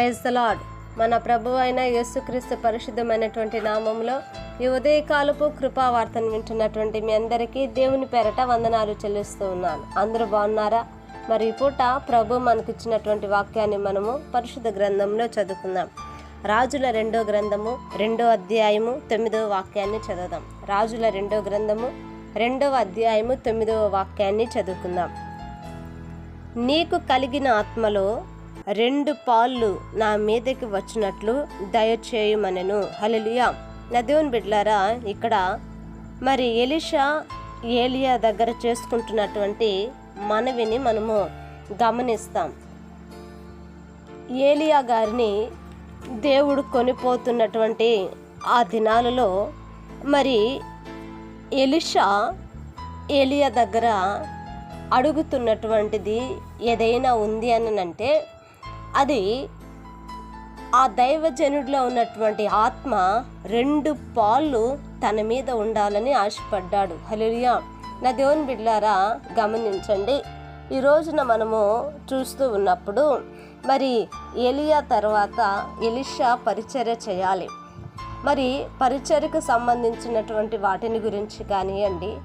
Praise the lord మన ప్రభు అయిన యేసుక్రీస్తు పరిశుద్ధమైనటువంటి నామంలో ఈ ఉదయకాలపు కృపావార్తను వింటున్నటువంటి మీ అందరికీ దేవుని పేరట వందనాలు చెల్లిస్తూ ఉన్నాను. అందరూ బాగున్నారా? మరి పూట ప్రభు మనకిచ్చినటువంటి వాక్యాన్ని మనము పరిశుద్ధ గ్రంథంలో చదువుకుందాం. రాజుల రెండో గ్రంథము రెండో అధ్యాయము తొమ్మిదవ వాక్యాన్ని చదువుదాం. రాజుల రెండో గ్రంథము రెండవ అధ్యాయము తొమ్మిదవ వాక్యాన్ని చదువుకుందాం. నీకు కలిగిన ఆత్మలో రెండు పాళ్ళు నా మీదకి వచ్చినట్లు దయచేయమనెను. హలలుయా నా దేవుని ఇక్కడ మరి ఎలిషా ఏలియా దగ్గర చేసుకుంటున్నటువంటి మనవిని మనము గమనిస్తాం. ఏలియా గారిని దేవుడు కొనిపోతున్నటువంటి ఆ దినాలలో మరి ఎలిషా ఏలియా దగ్గర అడుగుతున్నటువంటిది ఏదైనా ఉంది అని అంటే అది ఆ దైవజనుడిలో ఉన్నటువంటి ఆత్మ రెండు పాళ్ళు తన మీద ఉండాలని ఆశపడ్డాడు. హలిరియా నా దేవుని బిడ్లారా గమనించండి. ఈ రోజున మనము చూస్తూ ఉన్నప్పుడు మరి ఎలియా తర్వాత ఎలిషా పరిచర్య చేయాలి. మరి పరిచర్యకు సంబంధించినటువంటి వాటిని గురించి కానివ్వండి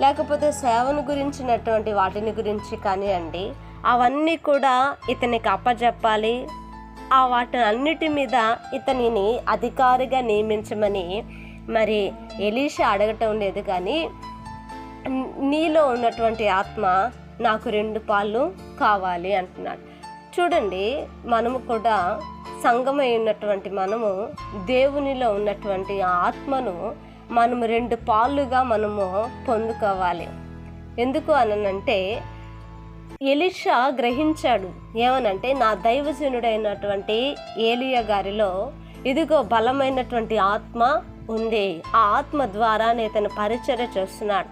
లేకపోతే సేవను గురించినటువంటి వాటిని గురించి కానివ్వండి అవన్నీ కూడా ఇతనికి అప్పజెప్పాలి. ఆ వాటి అన్నిటి మీద ఇతనిని అధికారిగా నియమించమని మరి ఎలీషా అడగటం లేదు కానీ నీలో ఉన్నటువంటి ఆత్మ నాకు రెండు పాళ్ళు కావాలి అంటున్నాడు. చూడండి మనము కూడా సంగమై ఉన్నటువంటి మనము దేవునిలో ఉన్నటువంటి ఆత్మను మనము రెండు పాళ్ళుగా మనము పొందుకోవాలి. ఎందుకు అనంటే ఎలిషా గ్రహించాడు. ఏమనంటే నా దైవజనుడైనటువంటి ఏలియా గారిలో ఇదిగో బలమైనటువంటి ఆత్మ ఉంది. ఆ ఆత్మ ద్వారానే ఇతను పరిచర్య చేస్తున్నాడు.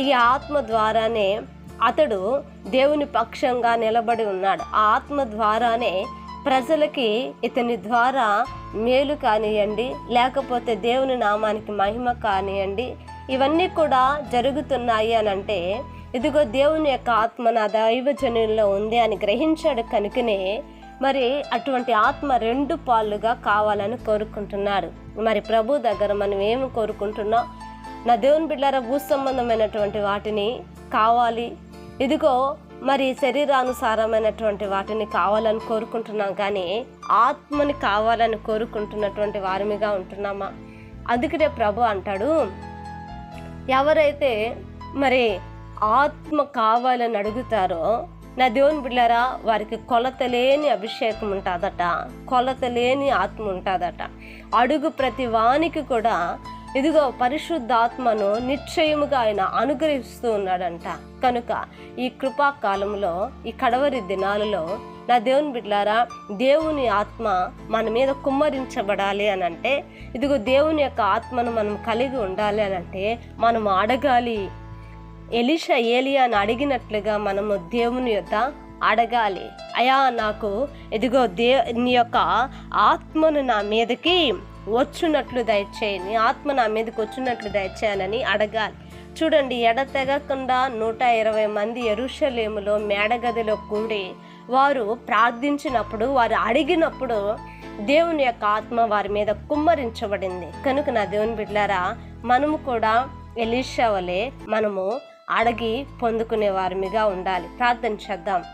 ఈ ఆత్మ ద్వారానే అతడు దేవుని పక్షంగా నిలబడి ఉన్నాడు. ఆ ఆత్మ ద్వారానే ప్రజలకి ఇతని ద్వారా మేలు కానివ్వండి లేకపోతే దేవుని నామానికి మహిమ కానివ్వండి ఇవన్నీ కూడా జరుగుతున్నాయి అని అంటే ఇదిగో దేవుని యొక్క ఆత్మ నా దైవజనుల్లో ఉంది అని గ్రహించాడు కనుకనే మరి అటువంటి ఆత్మ రెండు పాలుగా కావాలని కోరుకుంటున్నాడు. మరి ప్రభు దగ్గర మనం ఏమి కోరుకుంటున్నాం? నా దేవుని బిడ్డారా భూ సంబంధమైనటువంటి వాటిని కావాలి. ఇదిగో మరి శరీరానుసారమైనటువంటి వాటిని కావాలని కోరుకుంటున్నాం కానీ ఆత్మని కావాలని కోరుకుంటున్నటువంటి వారిమిగా ఉంటున్నామా? అందుకనే ప్రభు అంటాడు ఎవరైతే మరి ఆత్మ కావాలని అడుగుతారో నా దేవుని బిడ్డారా వారికి కొలత లేని అభిషేకం ఉంటుందట. కొలత లేని ఆత్మ ఉంటుందట. అడుగు ప్రతి వానికి కూడా ఇదిగో పరిశుద్ధాత్మను నిశ్చయముగా ఆయన అనుగ్రహిస్తూ ఉన్నాడంట. కనుక ఈ కృపాకాలంలో ఈ కడవరి దినాలలో నా దేవుని బిడ్లారా దేవుని ఆత్మ మన మీద కుమ్మరించబడాలి అని అంటే ఇదిగో దేవుని యొక్క ఆత్మను మనం కలిగి ఉండాలి అని అంటే మనం అడగాలి. ఎలిషా ఏలియాను అడిగినట్లుగా మనము దేవుని యొక్క అడగాలి. అయా నాకు ఇదిగో దే నీ యొక్క ఆత్మను నా మీదకి వచ్చున్నట్లు దయచేయని ఆత్మ నా మీదకి వచ్చినట్లు దయచేయాలని అడగాలి. చూడండి ఎడతెగకుండా నూట ఇరవై మంది ఎరుషలేములో మేడగదిలో కూడి వారు ప్రార్థించినప్పుడు వారు అడిగినప్పుడు దేవుని యొక్క ఆత్మ వారి మీద కుమ్మరించబడింది. కనుక నా దేవుని బిడ్డారా మనము కూడా ఎలీషా వలె మనము అడిగి పొందుకునే వారిమిగా ఉండాలి. ప్రార్థన చేద్దాం.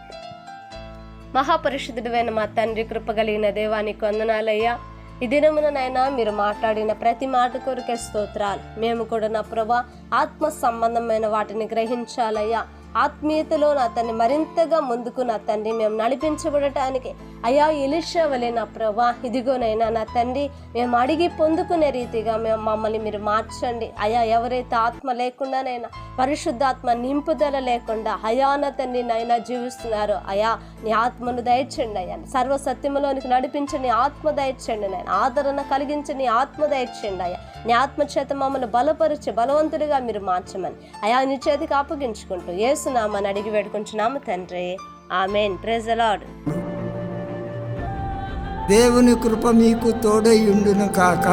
మహాపరిశుద్ధుడైన మా తండ్రి కృపగలిగిన దేవానికి వందనాలయ్యా. ఈ దినముననైనా మీరు మాట్లాడిన ప్రతి మాట కొరికే స్తోత్రాలు. మేము కూడా నా ప్రభా ఆత్మ సంబంధమైన వాటిని గ్రహించాలయ్యా. ఆత్మీయతలో నా తండ్రి మరింతగా ముందుకు నా తండ్రి మేము నడిపించబడటానికి అయా ఇలిషవలే వలె నా ప్రభా ఇదిగోనైనా నా తండ్రి మేము అడిగి పొందుకునే రీతిగా మేము మమ్మల్ని మీరు మార్చండి. అయా ఎవరైతే ఆత్మ లేకుండానైనా పరిశుద్ధాత్మ నింపుదల లేకుండా అయా నా తండ్రి నైనా జీవిస్తున్నారో అయా నీ ఆత్మను దయచండి అయ్యా. సర్వ సత్యములోనికి ఆత్మ దయచండి నాయన ఆదరణ కలిగించని ఆత్మ దయచండి అయ్యా. నీ ఆత్మ చేత మమ్మల్ని బలపరిచి బలవంతుడిగా మీరు మార్చమని. అయా నీ చేతికి అప్పగించుకుంటూ ఏసునామని అడిగి వేడుకుంటున్నాము తండ్రి. ఆమెన్. ప్రెజ్ అలాడ్ దేవుని కృప మీకు తోడై ఉండును కాక.